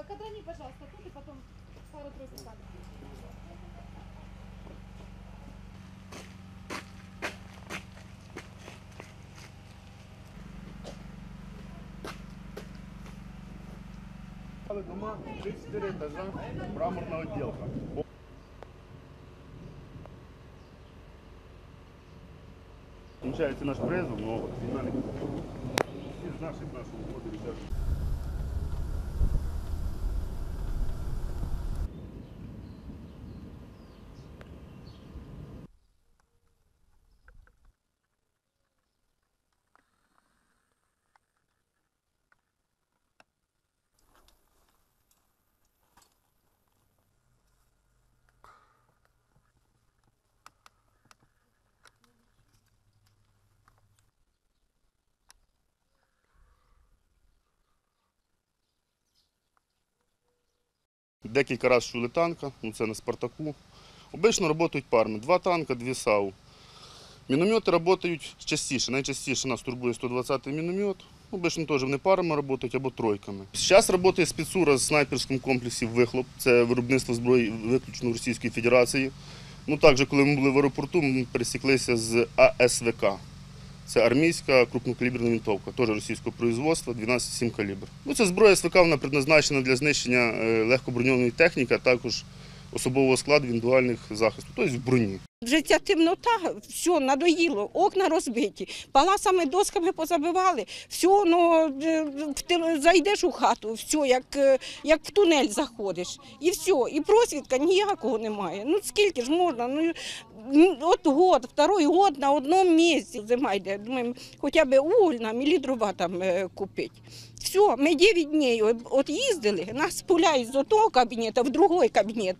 Э, Кадрани, пожалуйста, тут и потом пару-тройку кадров. Але дома 34 етажа, мраморна відділка. Кінчається наш призов, але от війна не Всі з наших нашого уходу Декілька разів чули танка, ну це на Спартаку. Обично працюють парами. Два танка, дві САУ. Міномети працюють частіше. Найчастіше нас турбує 120-й міномет. Обично теж вони парами працюють або тройками. Зараз працює спецура з снайперським комплексі «Вихлоп». Це виробництво зброї виключно Російської Федерації. Ну, також, коли ми були в аеропорту, ми пересіклися з АСВК. Це армійська крупнокаліберна винтовка, теж російського производства, 12,7 калібр. Ну, ця зброя СВК вона предназначена для знищення е, легкоброньованої техніки, а також особового складу індивідуальних захисту, тобто в броні. Вже ця темнота, все, надоїло, окна розбиті, паласами досками позабивали, все, ну, е, зайдеш у хату, все, як, е, як в тунель заходиш, і все, і просвідка ніякого немає. Ну скільки ж можна? Ну, от год, второй год на одному місці зима йде. Думаємо, хоча б уголь нам і дрова там е, купити. Все, ми 9 днів от їздили, нас пуляють з одного кабінету в другий кабінет.